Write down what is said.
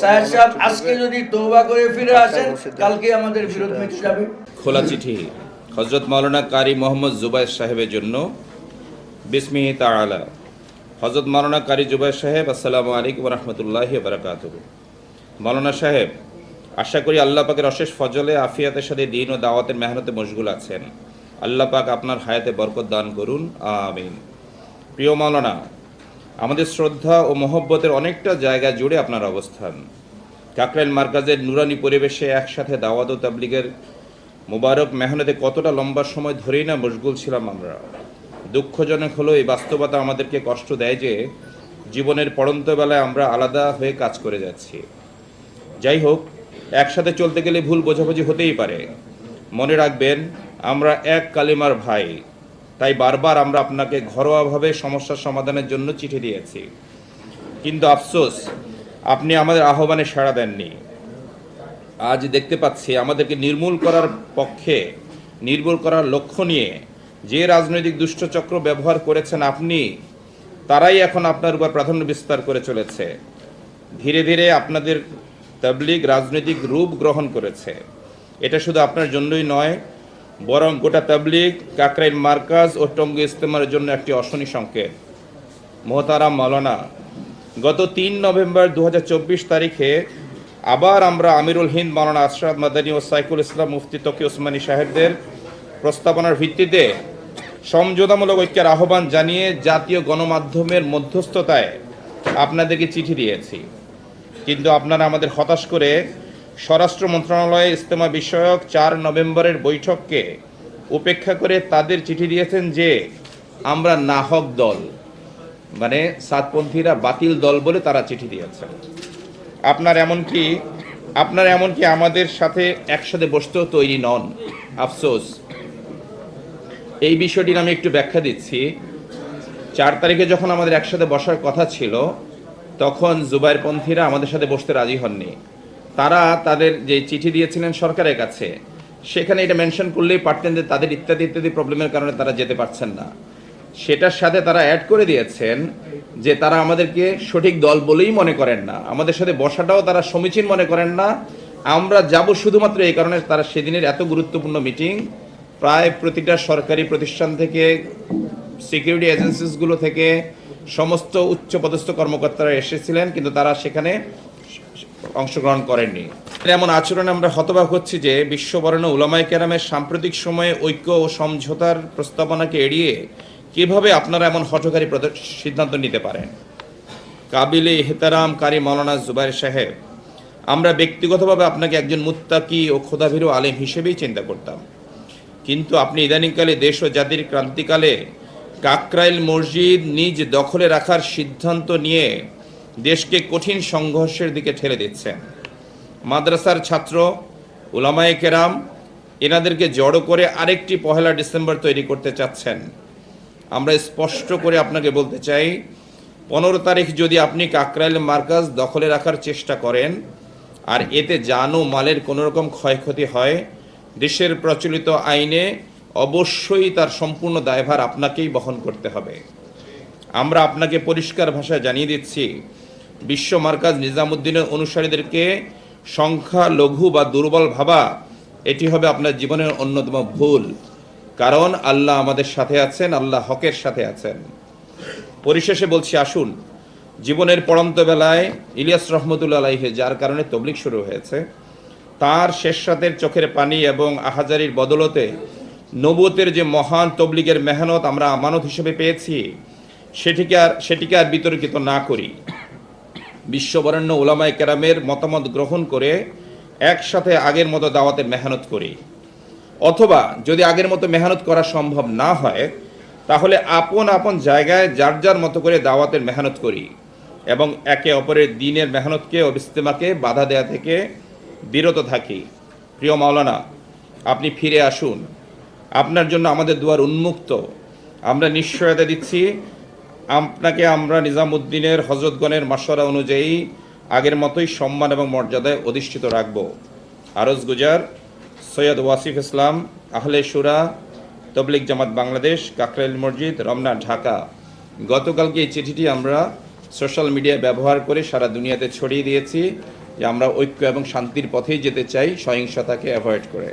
সাহেব সাহেব আজকে যদি তৌবা করে ফিরে আসেন কালকে আমাদের বিরোধ মিটে যাবে। খোলা চিঠি। হজরত মাওলানা কারি মোহাম্মদ জুবাইর সাহেবের জন্য। বিসমিহি তাআলা। হজরত মাওলানা কারি জুবাইর সাহেব আসসালামু আলাইকুম রহমতুল্লাহ বারাকাত মাওলানা সাহেব আশা করি আল্লাহ পাকের অশেষ ফজলে আফিয়াতের সাথে দিন ও দাওয়াতের মেহনতে মশগুল আছেন। আল্লাহ পাক আপনার হায়াতে বরকত দান করুন। আমিন। প্রিয় মাওলানা আমাদের শ্রদ্ধা ও মহব্বতের অনেকটা জায়গা জুড়ে আপনার অবস্থান। কাকরাইল মার্কাজের নুরানি পরিবেশে একসাথে দাওয়াত ও তাবলিগের মোবারক মেহনতে কতটা লম্বা সময় ধরেই না মশগুল ছিলাম আমরা। দুঃখজনক হলো এই বাস্তবতা আমাদেরকে কষ্ট দেয় যে জীবনের পড়ন্ত বেলায় আমরা আলাদা হয়ে কাজ করে যাচ্ছি। যাই হোক, একসাথে চলতে গেলে ভুল বোঝাবুঝি হতেই পারে। মনে রাখবেন, আমরা এক কালিমার ভাই। তাই বারবার আমরা আপনাকে ঘরোয়াভাবে সমস্যার সমাধানের জন্য চিঠি দিয়েছি। কিন্তু আফসোস, আপনি আমাদের আহ্বানে সাড়া দেননি। আজ দেখতে পাচ্ছি আমাদেরকে নির্মূল করার পক্ষে, নির্মূল করার লক্ষ্য নিয়ে যে রাজনৈতিক দুষ্টচক্র ব্যবহার করেছেন আপনি, তারাই এখন আপনার উপর প্রাধান্য বিস্তার করে চলেছে। ধীরে ধীরে আপনাদের তাবলিগ রাজনৈতিক রূপ গ্রহণ করেছে। এটা শুধু আপনার জন্যই নয় বরং গোটা তাবলিগ, কাকরাইল মার্কাজ ও টঙ্গী ইস্তেমার জন্য একটি অশনি সংকেত। মোহতারাম মাওলানা, গত তিন নভেম্বর দু হাজার চব্বিশ তারিখে আবার আমরা আমিরুল হিন্দ মাওলানা আশরাফ মাদানী ও সাইকুল ইসলাম মুফতি তকি ওসমানী সাহেবদের প্রস্তাবনার ভিত্তিতে সমঝোতামূলক ঐক্যের আহ্বান জানিয়ে জাতীয় গণমাধ্যমের মধ্যস্থতায় আপনাদেরকে চিঠি দিয়েছি। কিন্তু আপনারা আমাদের হতাশ করে স্বরাষ্ট্র মন্ত্রণালয়ে ইস্তেমা বিষয়ক চার নভেম্বরের বৈঠককে উপেক্ষা করে তাদের চিঠি দিয়েছেন যে, আমরা নাহক দল। মানে সাতপন্থীরা বাতিল দল বলে তারা চিঠি দিয়েছেন। আপনার এমনকি আপনার এমনকি আমাদের সাথে একসাথে বসতেও তৈরি নন। আফসোস। এই বিষয়টির আমি একটু ব্যাখ্যা দিচ্ছি। চার তারিখে যখন আমাদের একসাথে বসার কথা ছিল, তখন জুবাইরপন্থীরা আমাদের সাথে বসতে রাজি হননি। তারা তাদের যে চিঠি দিয়েছিলেন সরকারের কাছে, সেখানে এটা মেনশন করলেই পারতেন যে তাদের ইত্যাদি ইত্যাদি প্রবলেমের কারণে তারা যেতে পারছেন না। সেটার সাথে তারা অ্যাড করে দিয়েছেন যে তারা আমাদেরকে সঠিক দল বলেই মনে করেন না। আমাদের সাথে বসাটাও তারা সমীচীন মনে করেন না। আমরা যাব শুধুমাত্র এই কারণে তারা সেদিনের এত গুরুত্বপূর্ণ মিটিং, প্রায় প্রতিটা সরকারি প্রতিষ্ঠান থেকে সিকিউরিটি এজেন্সিসগুলো থেকে, সমস্ত উচ্চপদস্থ কর্মকর্তারা এসেছিলেন, কিন্তু তারা সেখানে অংশগ্রহণ করেননি। এমন আচরণে আমরা হতবাক হচ্ছি যে বিশ্ববরণ উলামাই কেরামের সাম্প্রতিক সময়ে ঐক্য ও সমঝোতার প্রস্তাবনাকে এড়িয়ে কীভাবে আপনারা এমন হঠকারী সিদ্ধান্ত নিতে পারেন? কাবিলে হেতারাম কারি মৌলানা জুবাইর সাহেব, আমরা ব্যক্তিগতভাবে আপনাকে একজন মুত্তাকি ও খোদাভীরু আলেম হিসেবেই চিন্তা করতাম। কিন্তু আপনি ইদানিংকালে দেশ ও জাতির ক্রান্তিকালে কাকরাইল মসজিদ নিজ দখলে রাখার সিদ্ধান্ত নিয়ে দেশকে কঠিন সংঘর্ষের দিকে ঠেলে দিচ্ছেন মাদ্রাসার ছাত্র, উলামায়ে কেরাম, এনাদেরকে জড়ো করে আরেকটি পহেলা ডিসেম্বর তৈরি করতে চাচ্ছেন। আমরা স্পষ্ট করে আপনাকে বলতে চাই, পনেরো তারিখ যদি আপনি কাকরাইল মার্কাজ দখলে রাখার চেষ্টা করেন, আর এতে জান মালের কোনো রকম ক্ষয়ক্ষতি হয়, দেশের প্রচলিত আইনে অবশ্যই তার সম্পূর্ণ দায়ভার আপনাকেই বহন করতে হবে। আমরা আপনাকে পরিষ্কার ভাষায় জানিয়ে দিচ্ছি বিশ্ব মার্কাজ নিজামুদ্দিনের অনুসারীদেরকে সংখ্যা লঘু বা দুর্বল ভাবা, এটি হবে আপনার জীবনের অন্যতম ভুল। কারণ আল্লাহ আমাদের সাথে আছেন, আল্লাহ হকের সাথে আছেন। পরিশেষে বলছি, আসুন, জীবনের পড়ন্ত বেলায় ইলিয়াস রহমতুল্লা আলাইহে, যার কারণে তবলিক শুরু হয়েছে, তার শেষ রাতের চোখের পানি এবং আহাজারির বদলতে নবতের যে মহান তবলিগের মেহনত আমরা আমানত হিসেবে পেয়েছি, সেটিকে আর সেটিকে আর বিতর্কিত না করি। বিশ্ববরেণ্য ওলামায় কেরামের মতামত গ্রহণ করে একসাথে আগের মতো দাওয়াতের মেহনত করি। অথবা যদি আগের মতো মেহনত করা সম্ভব না হয়, তাহলে আপন আপন জায়গায় যার যার মতো করে দাওয়াতের মেহনত করি এবং একে অপরের দিনের মেহনতকে ও বাধা দেওয়া থেকে বিরত থাকি। প্রিয় মাওলানা, আপনি ফিরে আসুন। আপনার জন্য আমাদের দুয়ার উন্মুক্ত। আমরা নিশ্চয়তা দিচ্ছি আপনাকে আমরা নিজামুদ্দিনের হজরতগণের মাসরা অনুযায়ী আগের মতোই সম্মান এবং মর্যাদায় অধিষ্ঠিত রাখব। আরজ গুজার, সৈয়দ ওয়াসিফ ইসলাম, আহলে সুরা তবলিক জামাত বাংলাদেশ, কাকরাইল মসজিদ, রমনা, ঢাকা। গতকালকে এই চিঠিটি আমরা সোশ্যাল মিডিয়া ব্যবহার করে সারা দুনিয়াতে ছড়িয়ে দিয়েছি যে আমরা ঐক্য এবং শান্তির পথেই যেতে চাই, সহিংসতাকে অ্যাভয়েড করে।